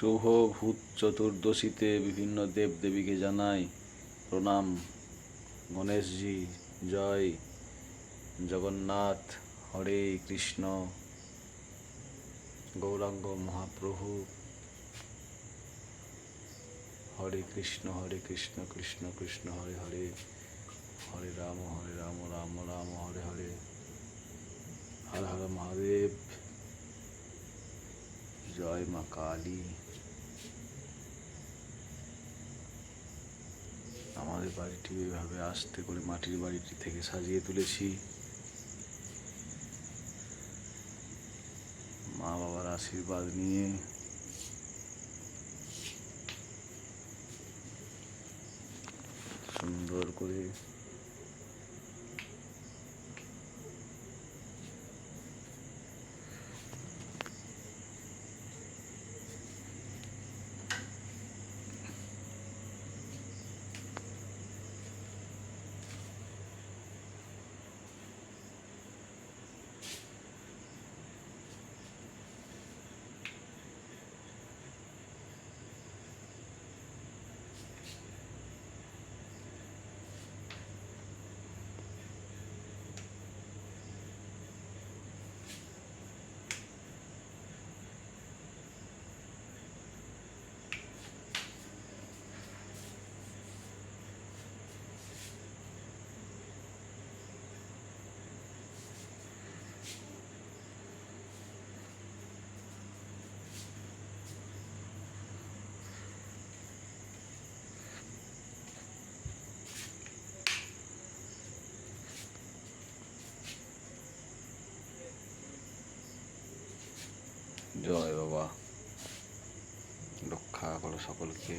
শুভ ভূত চতুর্দশীতে বিভিন্ন দেব দেবীকে জানাই প্রণাম। গণেশজি, জয়। জগন্নাথ, হরে কৃষ্ণ। গৌরাঙ্গ মহাপ্রভু। হরে কৃষ্ণ হরে কৃষ্ণ কৃষ্ণ কৃষ্ণ, হরে হরে। হরে রাম হরে রাম রাম রাম, হরে হর হর মহাদেব জয় আমাদের বাড়িটি এভাবে আস্তে করে মাটির বাড়িটি থেকে সাজিয়ে তুলেছি। মা বাবার আশীর্বাদ নিয়ে। সুন্দর করে জয় বাবা। রক্ষা করো সকলকে।